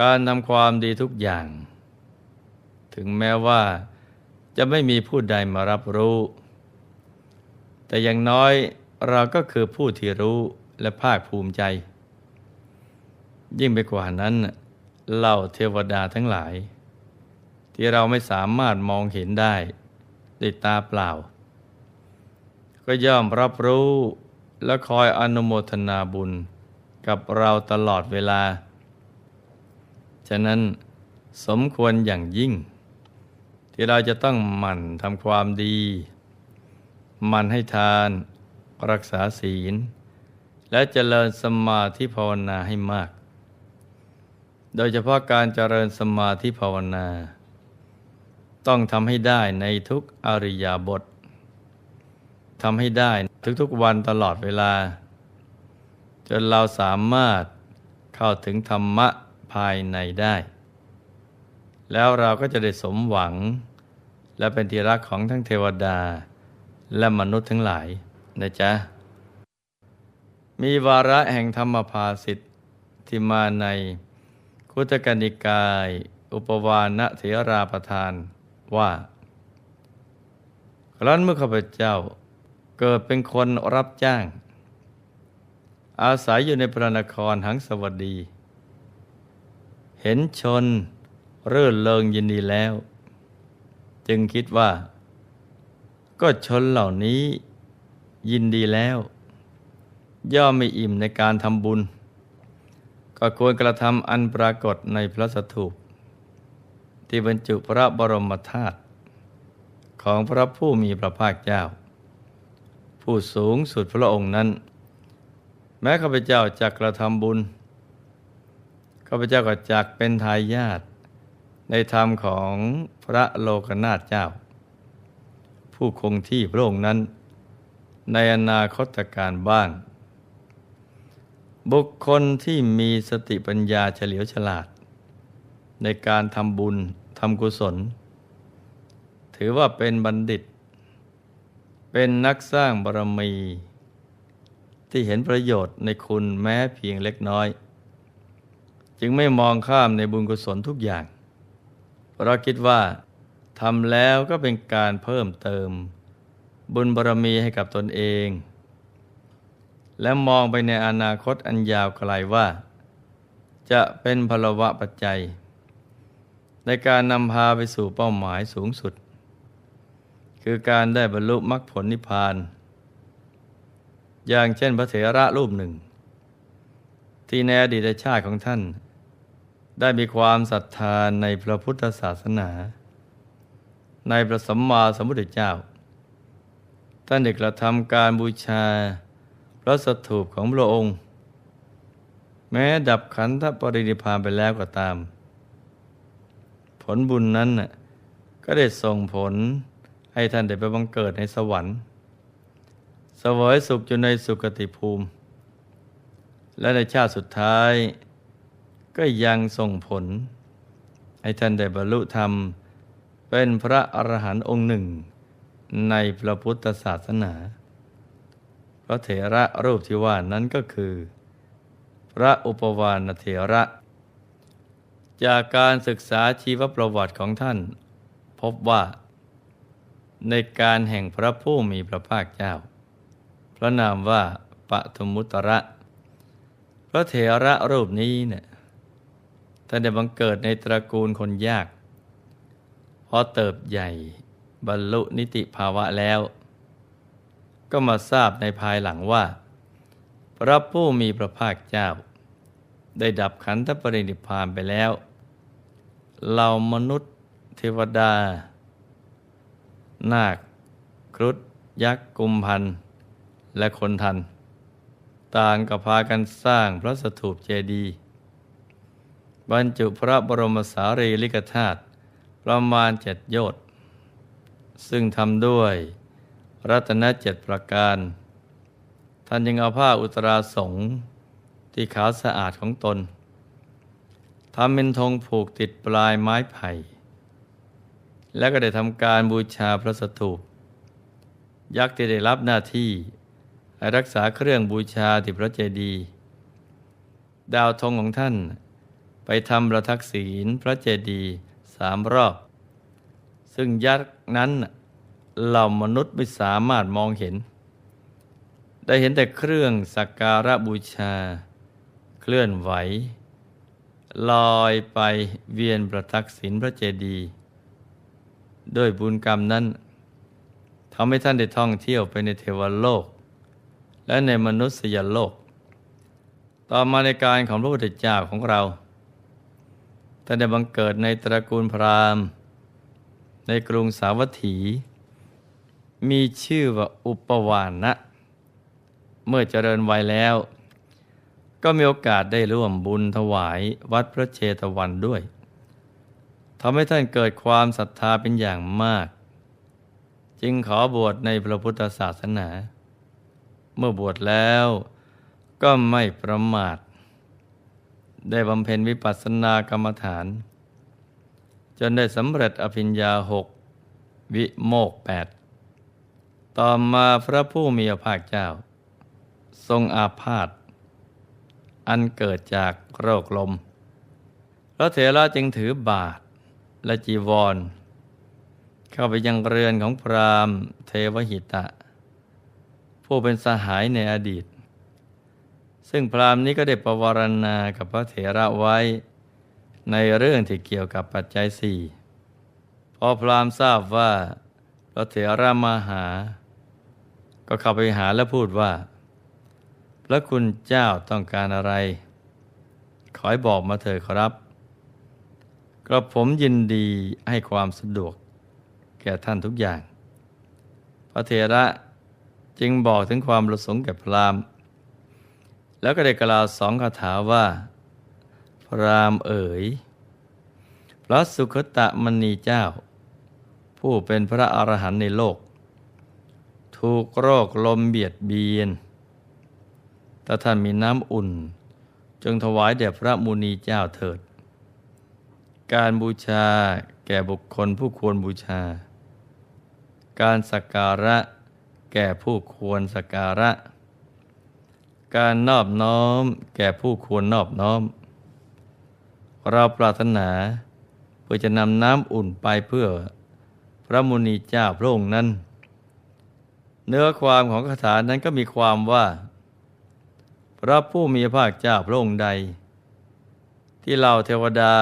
การทำความดีทุกอย่าง ถึงแม้ว่าจะไม่มีผู้ใดมารับรู้ แต่อย่างน้อยเราก็คือผู้ที่รู้และภาคภูมิใจ ยิ่งไปกว่านั้นเล่าเทวดาทั้งหลาย ที่เราไม่สามารถมองเห็นได้ด้วยตาเปล่า ก็ย่อมรับรู้และคอยอนุโมทนาบุญกับเราตลอดเวลา ฉะนั้นสมควรอย่างยิ่ง ที่เราจะต้องหมั่นทำความดีหมั่นให้ทาน รักษาศีล และเจริญสมาธิภาวนาให้มาก โดยเฉพาะการเจริญสมาธิภาวนา ต้องทำให้ได้ในทุกอริยบททำให้ได้ทุกๆวันตลอดเวลา จนเราสามารถเข้าถึงธรรมะ ภายในได้ แล้วเราก็จะได้สมหวัง และเป็นที่รักของทั้งเทวดา และมนุษย์ทั้งหลายนะจ๊ะ มีวาระแห่งธรรมภาสิทธิ์ที่มาในคุตกนิกาย อุปวานะเถราประทานว่าครั้นเมื่อข้าพเจ้าเกิดเป็นคนรับจ้าง อาศัยอยู่ในพระนครหังสวัสดี เห็นชนเรื่นเริงยินดีแล้ว จึงคิดว่า ก็ชนเหล่านี้ยินดีแล้ว ย่อมไม่อิ่มในการทำบุญ ก็ควรกระทำอันปรากฏในพระสถูปที่บรรจุพระบรมธาตุของพระผู้มีพระภาคเจ้า ผู้สูงสุดพระองค์นั้น แม้ข้าพเจ้าจะกระทำบุญ ข้าพเจ้าก็จักเป็นทายาทในธรรมของพระโลกนาถเจ้า ผู้คงที่พระองค์นั้น ในอนาคตการบ้าง บุคคลที่มีสติปัญญาเฉลียวฉลาด ในการทำบุญทำกุศล ถือว่าเป็นบัณฑิต เป็นนักสร้างบารมี ที่เห็นประโยชน์ในคุณแม้เพียงเล็กน้อย จึงไม่มองข้ามในบุญกุศลทุกอย่างเพราะคิดว่าทำแล้วก็เป็นการเพิ่มเติม บุญบารมีให้กับตนเอง และมองไปในอนาคตอันยาวไกลว่า จะเป็นพลวะปัจจัย ในการนำพาไปสู่เป้าหมายสูงสุด คือการได้บรรลุมรรคผลนิพพาน อย่างเช่นพระเถระรูปหนึ่ง ที่ในอดีตชาติของท่าน ได้มีความศรัทธาในพระพุทธศาสนา ในพระสัมมาสัมพุทธเจ้า ท่านได้กระทำการบูชาพระสถูปของพระองค์ แม้ดับขันธปรินิพานไปแล้วก็ตาม ผลบุญนั้นน่ะก็ได้ส่งผลให้ท่านได้ไปบังเกิดในสวรรค์สวยสุขอยู่ในสุคติภูมิ และในชาติสุดท้าย ก็ยังส่งผล ให้ท่านได้บรรลุธรรม เป็นพระอรหันต์องค์หนึ่ง ในพระพุทธศาสนา พระเถระรูปที่ว่านั้นก็คือ พระอุปวานเถระ จากการศึกษาชีวประวัติของท่าน พบว่า ในการแห่งพระผู้มีพระภาคเจ้า พระนามว่าปทุมุตระ ระเถระรูปนี้เนี่ยท่านได้บังเกิดในตระกูลคนยาก พอเติบใหญ่บรรลุนิติภาวะแล้ว ก็มาทราบในภายหลังว่า พระผู้มีพระภาคเจ้า ได้ดับขันธปรินิพพานไปแล้วเรามนุษย์เทวดา นาค ครุฑยักษ์กุมพันและคนทัน ต่างก็พากันสร้างพระสถูปเจดีย์บรรจุพระบรมสารีริกธาตุประมาณเจ็ดโยชน์ซึ่งทำด้วย รัตนเจ็ดประการ ท่านยังเอาผ้าอุตราสงฆ์ที่ขาวสะอาดของตนทำเป็นธงผูกติดปลายไม้ไผ่ แล้วก็ได้ทำการบูชาพระสถูปยักษ์ที่ได้รับหน้าที่ ให้รักษาเครื่องบูชาที่พระเจดีย์ดาวธงของท่าน ไปทำประทักษิณพระเจดีย์สามรอบ ซึ่งยักษ์นั้นเหล่ามนุษย์ไม่สามารถมองเห็น ได้เห็นแต่เครื่องสักการะบูชา เคลื่อนไหว ลอยไปเวียนประทักษิณพระเจดีย์ด้วยบุญกรรมนั้นทำให้ท่านได้ท่องเที่ยวไปในเทวโลก และในมนุษยโลก ต่อมาในการของพระพุทธเจ้าของเราท่านได้บังเกิดในตระกูลพราหมณ์ ในกรุงสาวัตถี มีชื่อว่าอุปวานะ เมื่อเจริญวัยแล้ว ก็มีโอกาสได้ร่วมบุญถวายวัดพระเชตวันด้วยทำให้ท่านเกิดความศรัทธาเป็นอย่างมาก จึงขอบวชในพระพุทธศาสนา เมื่อบวชแล้วก็ไม่ประมาท ได้บำเพ็ญวิปัสสนากรรมฐาน จนได้สำเร็จอภิญญาหกวิโมกแปดต่อมาพระผู้มีพระภาคเจ้า ทรงอาพาธอันเกิดจากโรคลม พระเถระจึงถือบาทและจีวร เข้าไปยังเรือนของพราหมณ์เทวหิตะ ผู้เป็นสหายในอดีต ซึ่งพราหมณ์นี้ก็ได้ประวรณากับพระเถระไว้ ในเรื่องที่เกี่ยวกับปัจจัยสี่พอพราหมณ์ทราบว่าพระเถระมาหา ก็เข้าไปหาและพูดว่า พระคุณเจ้าต้องการอะไร ขอให้บอกมาเถิดครับ กระผมยินดีให้ความสะดวก แก่ท่านทุกอย่าง พระเถระ จึงบอกถึงความประสงค์แก่พราหมณ์ แล้วก็ได้กล่าวสองคาถาว่า พราหมณ์เอ๋ย พระสุคตะมณีเจ้า ผู้เป็นพระอรหันต์ในโลก ถูกโรคลมเบียดเบียนถ้าท่านมีน้ำอุ่น จงถวายแด่พระมุนีเจ้าเถิด การบูชาแก่บุคคลผู้ควรบูชา การสักการะ แก่ผู้ควรสักการะ การนอบน้อมแก่ผู้ควรนอบน้อม เราปรารถนาเพื่อจะนำน้ำอุ่นไปเพื่อพระมุนีเจ้าพระองค์นั้น เนื้อความของคาถานั้นก็มีความว่า พระผู้มีพระภาคเจ้าพระองค์ใด ที่เราเทวดา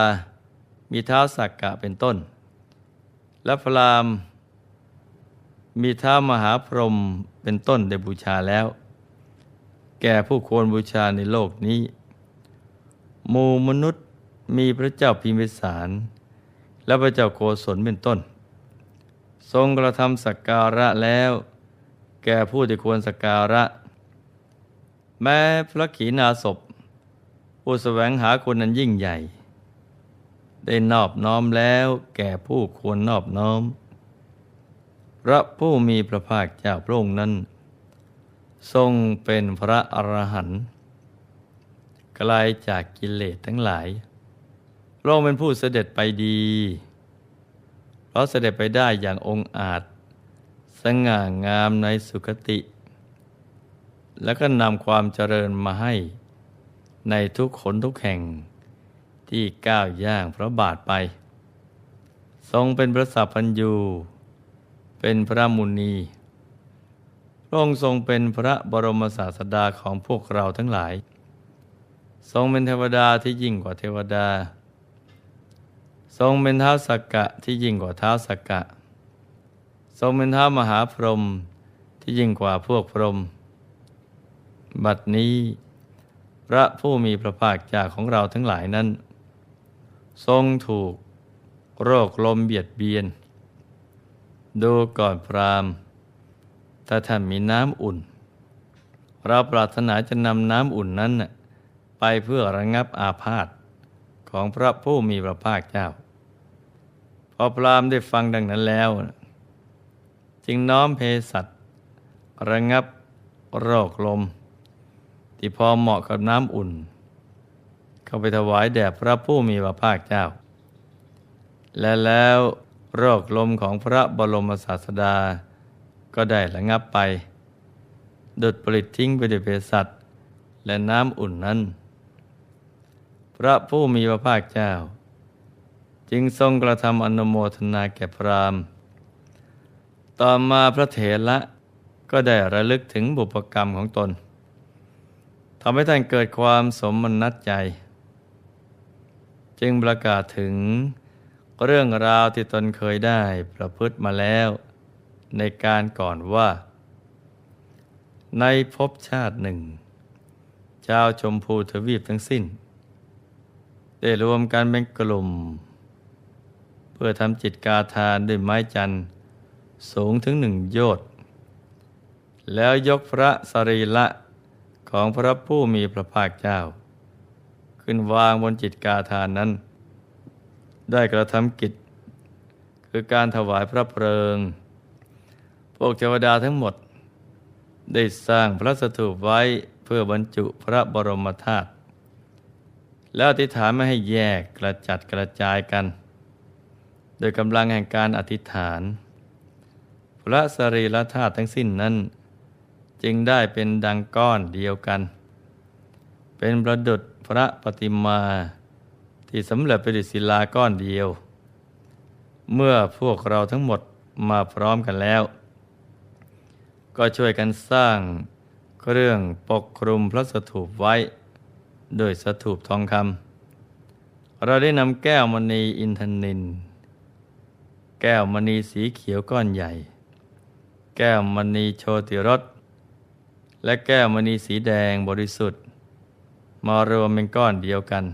มีเท้าสักกะเป็นต้น และพรามณ์ มีเท้ามหาพรหมเป็นต้นได้บูชาแล้ว แก่ผู้ควรบูชาในโลกนี้หมู่มนุษย์มีพระเจ้าพิมพิสาร และพระเจ้าโกศลเป็นต้น ทรงกระทำสักการะแล้ว แก่ผู้ที่ควรสักการะ แม้พระขีณาสพผู้แสวงหาคุณนั้นยิ่งใหญ่ ได้นอบน้อมแล้วแก่ผู้ควรนอบน้อม พระผู้มีพระภาคเจ้าพระองค์นั้น ทรงเป็นพระอรหันต์ไกลจากกิเลสทั้งหลายพระองค์เป็นผู้เสด็จไปดีเพราะเสด็จไปได้อย่างองอาจ สง่างามในสุคติ แล้วก็นำความเจริญมาให้ในทุกขนทุกแห่งที่ก้าวย่างพระบาทไป ทรงเป็นพระสัพพัญญู เป็นพระมุนี พระองค์ทรงเป็นพระบรมศาสดาของพวกเราทั้งหลาย ทรงเป็นเทวดาที่ยิ่งกว่าเทวดา ทรงเป็นเท้าสักกะที่ยิ่งกว่าเท้าสักกะ ทรงเป็นเท้ามหาพรหมที่ยิ่งกว่าพวกพรหมบัดนี้พระผู้มีพระภาคเจ้าของเราทั้งหลายนั้น ทรงถูกโรคลมเบียดเบียน ดูก่อนพรามถ้าท่านมีน้ำอุ่น เราปรารถนาจะนำน้ำอุ่นนั้นน่ะไปเพื่อระงับอาพาธของพระผู้มีพระภาคเจ้า พอพรามได้ฟังดังนั้นแล้ว จึงน้อมเพสัตระงับโรคลม ที่พอเหมาะกับน้ำอุ่น เข้าไปถวายแด่พระผู้มีพระภาคเจ้า และแล้ว โรคลมของพระบรมศาสดา ก็ได้ระงับไป ดุดปลิดทิ้งไปด้วยเภสัชและน้ำอุ่นนั้น พระผู้มีพระภาคเจ้า จึงทรงกระทำอนุโมทนาแก่พรามต่อมาพระเถระก็ได้ระลึกถึงบุพกรรมของตนทำให้ท่านเกิดความสมนัตใจ จึงประกาศถึง เรื่องราวที่ตนเคยได้ประพฤติมาแล้ว ในการก่อนว่า ในภพชาติหนึ่ง ชาวชมพูทวีปทั้งสิ้น ได้รวมกันเป็นกลุ่ม เพื่อทำจิตกาทานด้วยไม้จันทร์สูงถึงหนึ่งโยชน์แล้วยกพระสรีละของพระผู้มีพระภาคเจ้า ขึ้นวางบนจิตกาทานนั้น ได้กระทำกิจ คือการถวายพระเพลิง พวกเทวดาทั้งหมด ได้สร้างพระสถูปไว้เพื่อบรรจุพระบรมธาตุแล้วอธิษฐานไม่ให้แยกกระจัดกระจายกัน โดยกำลังแห่งการอธิษฐาน พระสรีระธาตุทั้งสิ้นนั้น จึงได้เป็นดังก้อนเดียวกัน เป็นประดุษพระปฏิมา ที่สำเร็จเป็นศิลาก้อนเดียว เมื่อพวกเราทั้งหมดมาพร้อมกันแล้ว ก็ช่วยกันสร้างเครื่องปกคลุมพระสถูปไว้ โดยสถูปทองคำเราได้นำแก้วมณีอินทนิน แก้วมณีสีเขียวก้อนใหญ่ แก้วมณีโชติรสและแก้วมณีสีแดงบริสุทธิ์ มารวมเป็นก้อนเดียวกัน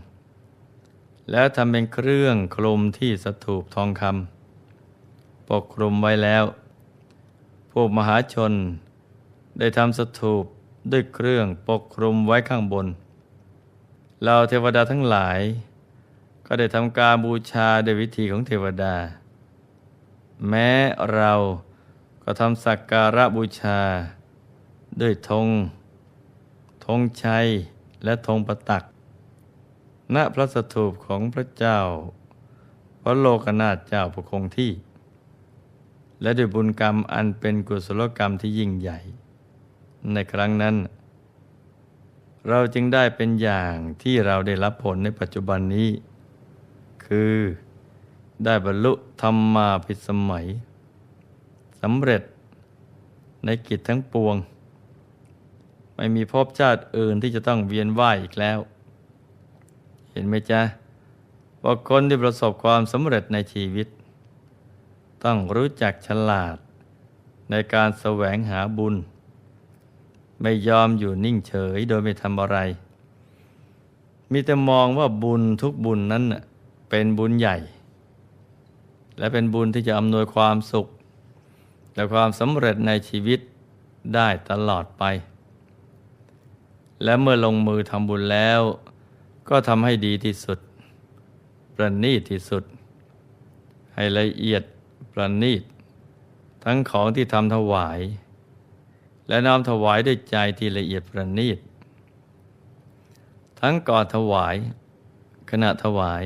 แล้วทำเป็นเครื่องคลุมที่สถูปทองคำปกคลุมไว้แล้ว พวกมหาชนได้ทำสถูปด้วยเครื่องปกคลุมไว้ข้างบนเราเทวดาทั้งหลาย ก็ได้ทำการบูชาด้วยวิธีของเทวดา แม้เราก็ทำสักการะบูชา ด้วยธงธงชัยและธงประตัก ณพระสถูปของพระเจ้า พระโลกนาถเจ้าประคงที่ และด้วยบุญกรรมอันเป็นกุศลกรรมที่ยิ่งใหญ่ ในครั้งนั้น เราจึงได้เป็นอย่างที่เราได้รับผลในปัจจุบันนี้ คือได้บรรลุธรรมาภิสมัยสำเร็จในกิจทั้งปวง ไม่มีภพชาติอื่นที่จะต้องเวียนว่ายอีกแล้ว ห็นไหมจ๊ะว่าคนที่ประสบความสำเร็จในชีวิต ต้องรู้จักฉลาด ในการแสวงหาบุญ ไม่ยอมอยู่นิ่งเฉยโดยไม่ทำอะไร มีแต่มองว่าบุญทุกบุญนั้นเป็นบุญใหญ่ และเป็นบุญที่จะอำนวยความสุข และความสำเร็จในชีวิตได้ตลอดไป และเมื่อลงมือทำบุญแล้ว ก็ทำให้ดีที่สุด ประณีตที่สุด ให้ละเอียดประณีต ทั้งของที่ทำถวาย และน้อมถวายด้วยใจที่ละเอียดประณีต ทั้งก่อนถวาย ขณะถวาย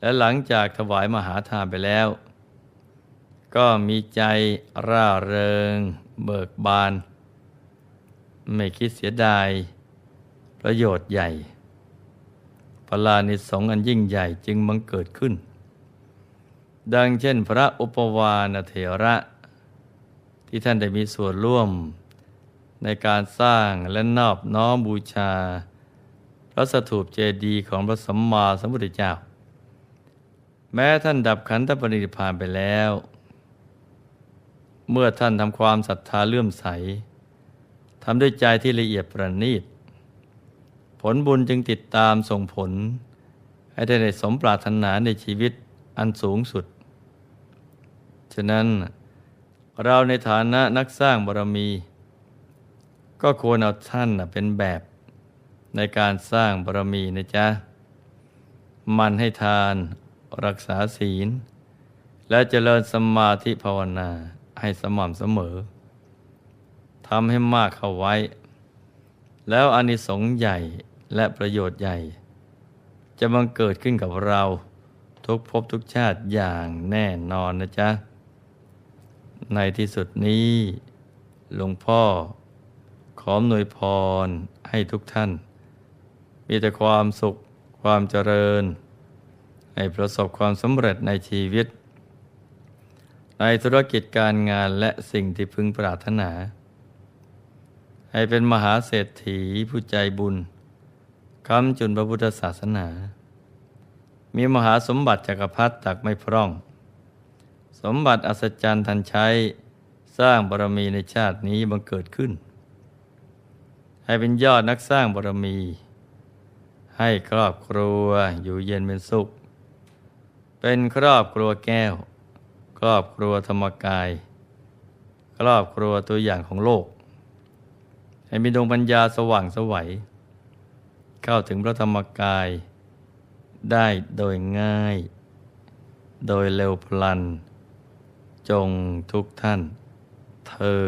และหลังจากถวายมหาทานไปแล้ว ก็มีใจร่าเริง เบิกบาน ไม่คิดเสียดาย ประโยชน์ใหญ่ พลานิสงอันยิ่งใหญ่จึงบังเกิดขึ้น ดังเช่นพระอุปวานเถระ ที่ท่านได้มีส่วนร่วม ในการสร้างและนอบน้อมบูชา พระสถูปเจดีย์ของพระสัมมาสัมพุทธเจ้า แม้ท่านดับขันธปรินิพานไปแล้ว เมื่อท่านทำความศรัทธาเลื่อมใสทำด้วยใจที่ละเอียดประณีต ผลบุญจึงติดตามส่งผล ให้ได้สมปรารถนาในชีวิตอันสูงสุด ฉะนั้นเราในฐานะนักสร้างบารมี ก็ควรเอาท่านเป็นแบบในการสร้างบารมีนะจ๊ะ มันให้ทานรักษาศีล และเจริญสมาธิภาวนาให้สม่ำเสมอทำให้มากเข้าไว้ แล้วอานิสงส์ใหญ่ และประโยชน์ใหญ่ จะบังเกิดขึ้นกับเรา ทุกภพทุกชาติอย่างแน่นอนนะจ๊ะ ในที่สุดนี้หลวงพ่อ ขอหน่วยพรให้ทุกท่าน มีแต่ความสุขความเจริญ ให้ประสบความสำเร็จในชีวิต ในธุรกิจการงานและสิ่งที่พึงปรารถนา ให้เป็นมหาเศรษฐีผู้ใจบุญ คำจุนพระพุทธศาสนา มีมหาสมบัติจักรพรรดิตักไม่พร่อง สมบัติอัศจรรย์ทันใช้สร้างบารมีในชาตินี้บังเกิดขึ้น ให้เป็นยอดนักสร้างบารมี ให้ครอบครัวอยู่เย็นเป็นสุข เป็นครอบครัวแก้ว ครอบครัวธรรมกาย ครอบครัวตัวอย่างของโลก ให้มีดวงปัญญาสว่างสวัย เข้าถึงพระธรรมกาย ได้โดยง่าย โดยเร็วพลัน จงทุกท่านเธอ